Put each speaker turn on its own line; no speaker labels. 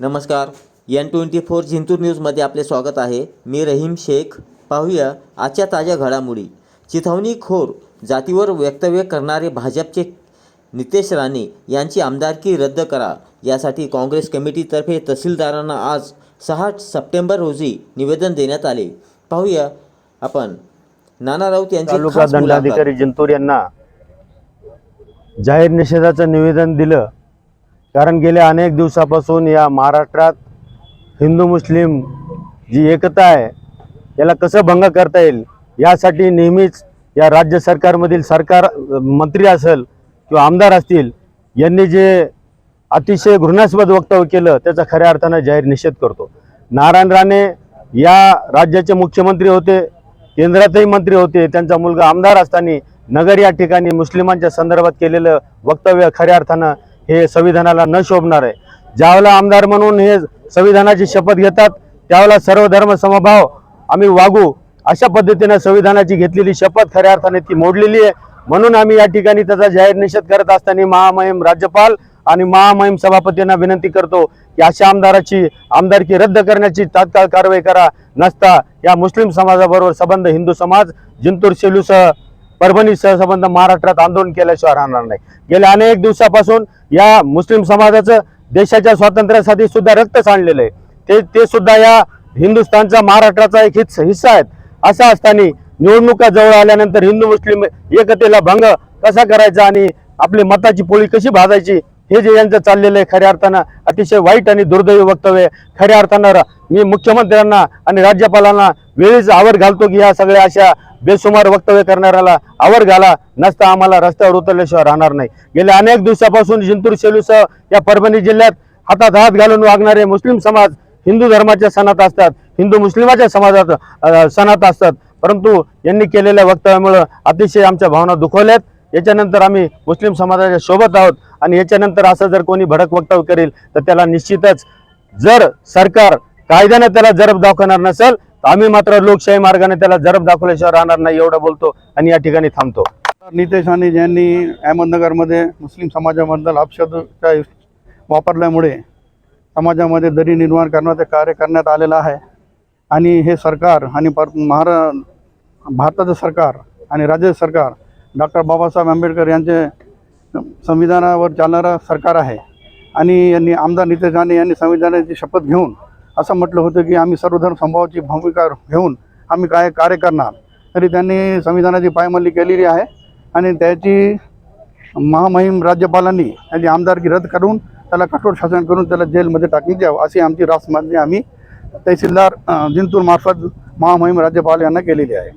नमस्कार. N twenty four Jintur न्यूजमध्ये आपले स्वागत आहे. मी रहीम शेख. पाहूया आजच्या ताज्या घडामोडी. चिथवणीखोर जातीवर वक्तव्य करणारे भाजपचे नितेश राणे यांची आमदारकी रद्द करा. यासाठी काँग्रेस कमिटीतर्फे तहसीलदारांना आज सहा सप्टेंबर रोजी निवेदन देण्यात आले. पाहूया आपण. नाना राऊत यांची.
दंडाधिकारी जिंतूर यांना जाहीर निषेधाचं निवेदन दिलं. कारण गेल्या अनेक दिवसापासून या महाराष्ट्रात हिंदू मुस्लिम जी एकता आहे याला कसं भंग करता येईल यासाठी नेहमीच या राज्य सरकारमधील सरकार मंत्री असेल किंवा आमदार असतील यांनी जे अतिशय घृणास्पद वक्तव्य केलं त्याचा खऱ्या अर्थानं जाहीर निषेध करतो. नारायण राणे या राज्याचे मुख्यमंत्री होते केंद्रातही मंत्री होते त्यांचा मुलगा आमदार असताना नगर या ठिकाणी मुस्लिमांच्या संदर्भात केलेलं वक्तव्य खऱ्या अर्थानं हे संविधानाला न शोभणार. आहे ज्यावेळेला आमदार म्हणून हे संविधानाची शपथ घेतात त्यावेळेला सर्व धर्म समभाव आम्ही वागू अशा पद्धतीनं संविधानाची घेतलेली शपथ खऱ्या अर्थाने ती मोडलेली आहे. म्हणून आम्ही या ठिकाणी त्याचा जाहीर निषेध करत असताना महामहिम राज्यपाल आणि महामहिम सभापतींना विनंती करतो की अशा आमदाराची आमदारकी रद्द करण्याची तात्काळ कारवाई करा. नसता या मुस्लिम समाजाबरोबर संबंध हिंदू समाज जिंतूर सेलूसह परभणी सहसंबंध महाराष्ट्रात आंदोलन केल्याशिवाय राहणार नाही. गेल्या अनेक दिवसापासून या मुस्लिम समाजाचं देशाच्या स्वातंत्र्यासाठी सुद्धा रक्त सांडलेलं आहे. ते ते सुद्धा या हिंदुस्थानचा महाराष्ट्राचा एक हिस्सा हिस्सा आहेत. असा असताना निवडणुका जवळ आल्यानंतर हिंदू मुस्लिम एकतेला भंग कसा करायचा आणि आपली मताची पोळी कशी भाजायची हे जे यांचं चाललेलं आहे खऱ्या अर्थानं अतिशय वाईट आणि दुर्दैवी वक्तव्य खऱ्या अर्थानं मी मुख्यमंत्र्यांना आणि राज्यपालांना वेळीच आवर घालतो की ह्या सगळ्या अशा बेसुमार वक्तव्य करणाऱ्याला आवर घाला नसता आम्हाला रस्त्यावर उतरल्याशिवाय राहणार नाही. गेल्या अनेक दिवसापासून जिंतूर सेलूसह या परभणी जिल्ह्यात हातात हात घालून वागणारे मुस्लिम समाज हिंदू धर्माच्या सणात असतात हिंदू मुस्लिमाच्या समाजात सणात असतात. परंतु यांनी केलेल्या वक्तव्यामुळं अतिशय आमच्या भावना दुखवल्यात. याच्यानंतर आम्ही मुस्लिम समाजाच्या सोबत आहोत. आणि याच्यानंतर असं जर कोणी भडक वक्तव्य करेल तर त्याला निश्चितच जर सरकार कायद्याने त्याला जरब दाखवणार नसेल तर आम्ही मात्र लोकशाही मार्गाने त्याला जरब दाखवल्याशिवाय राहणार नाही एवढं बोलतो आणि या ठिकाणी थांबतो.
नितेश राणे यांनी अहमदनगरमध्ये मुस्लिम समाजाबद्दल अपशब्द वापरल्यामुळे समाजामध्ये दरी निर्माण करण्याचं कार्य करण्यात आलेलं आहे. आणि हे सरकार आणि पर महारा भारताचं सरकार आणि राज्य सरकार डॉक्टर बाबासाहेब आंबेडकर यांचे संविधानावर चालणारं सरकार आहे. आणि यांनी आमदार नितेश राणे यांनी संविधानाची शपथ घेऊन असं म्हटलं होतं की आम्ही सर्वधर्म संभावाची भूमिका घेऊन आम्ही काय कार्य करणार. तरी त्यांनी संविधानाची पायमल्ली केलेली आहे. आणि त्याची महामहिम राज्यपालांनी त्याची आमदारकी रद्द करून त्याला कठोर शासन करून त्याला जेलमध्ये टाकून द्यावं अशी आमची रास मागणी आम्ही तहसीलदार जिंतूर मार्फत महामहिम राज्यपाल यांना केलेली आहे.